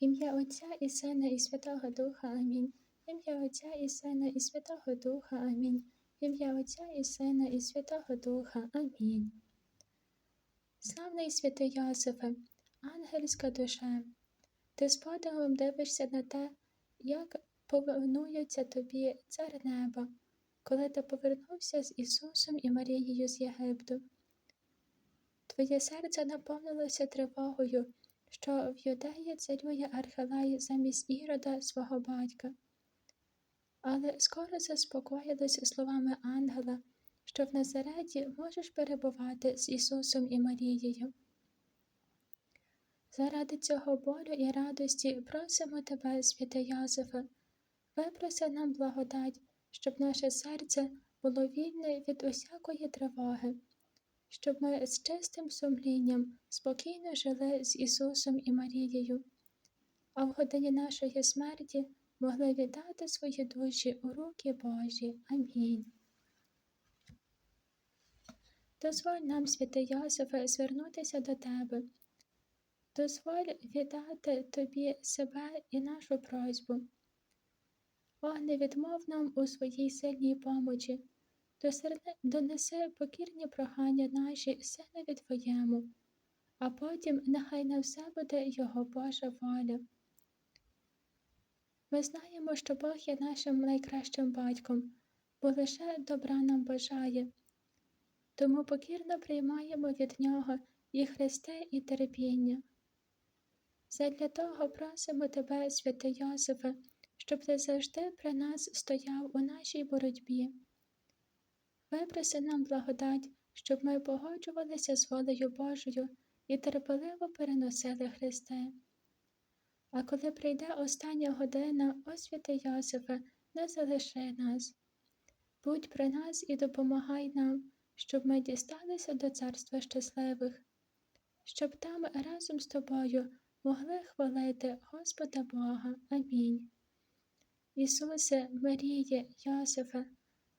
Ім'я Отця і Сина, і Святого Духа. Амінь. Ім'я Отця і Сина, і Святого Духа. Амінь. Ім'я Отця і Сина, і Святого Духа. Амінь. Славний святий Йосифе, ангельська душа, ти з подивом дивишся на те, як повинується тобі цар неба, коли ти повернувся з Ісусом і Марією з Єгипту. Твоє серце наповнилося тривогою, що в Юдеї царює Архелай замість Ірода свого батька. Але скоро заспокоїлися словами ангела, що в Назареті можеш перебувати з Ісусом і Марією. Заради цього болю і радості просимо тебе, святе Йосифе, випроси нам благодать, щоб наше серце було вільне від усякої тривоги, щоб ми з чистим сумлінням спокійно жили з Ісусом і Марією, а в годині нашої смерті могли віддати свої душі у руки Божі. Амінь. Дозволь нам, святий Йосифе, звернутися до Тебе. Дозволь віддати Тобі себе і нашу просьбу. О, не відмов нам у своїй сильній помочі, донеси покірні прохання наші синові Твоєму, а потім нехай на все буде Його Божа воля. Ми знаємо, що Бог є нашим найкращим батьком, бо лише добра нам бажає. Тому покірно приймаємо від Нього і хрести, і терпіння. Задля того просимо Тебе, святий Йосифе, щоб ти завжди при нас стояв у нашій боротьбі. Випроси нам благодать, щоб ми погоджувалися з волею Божою і терпеливо переносили Христе. А коли прийде остання година, о святий Йосифе, не залиши нас. Будь при нас і допомагай нам, щоб ми дісталися до царства щасливих, щоб там разом з тобою могли хвалити Господа Бога. Амінь. Ісусе, Маріє, Йосифе,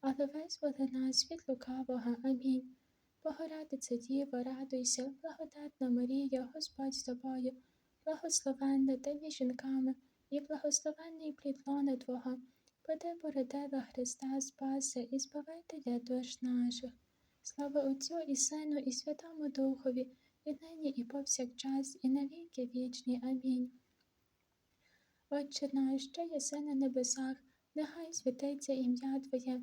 але визволи нас від лукавого. Амінь. Богородице Діво, радуйся, благодатна Марія, Господь з тобою благословенна ти між жінками, і благословенний плід Твого, ти породила Христа Спаси і Збавителя душ наших. Слава Отцю і Сину, і Святому Духові, і нині, і повсякчас, і навіки вічні. Амінь. Отче наш, що єси на небесах, нехай святиться ім'я Твоє,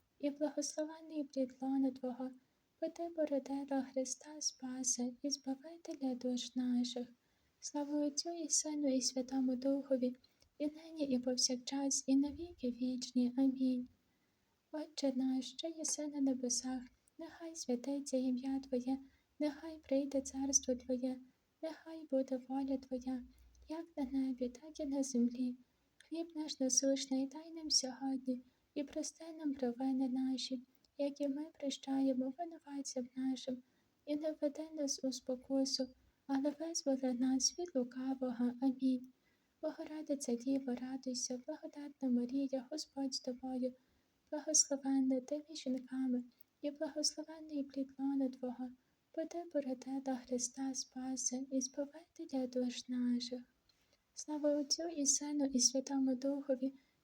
і благословенний лона Твого, бо ти Христа Спаси і Збавителя душ наших. Слава Отцю і Сину, і Святому Духові, і нині, і повсякчас, і навіки вічні. Амінь. Отче наш, що єси на небесах, нехай святиться ім'я Твоє, нехай прийде царство Твоє, нехай буде воля Твоя, як на небі, так і на землі. Хліб наш насущний дай нам сьогодні, і прости нам провини наші, які ми прощаємо винуватцям нашим, і не веди нас у спокусу але визволи нас від лукавого. Амінь. Богородиця Діво, радуйся, благодатна Марія, Господь з тобою, благословенна ти між жінками, і благословенний плід лона Твого, бо ти породила Христа Спаси і Збавителя душ наших. Слава Отцю і Сину, і Святому Духові,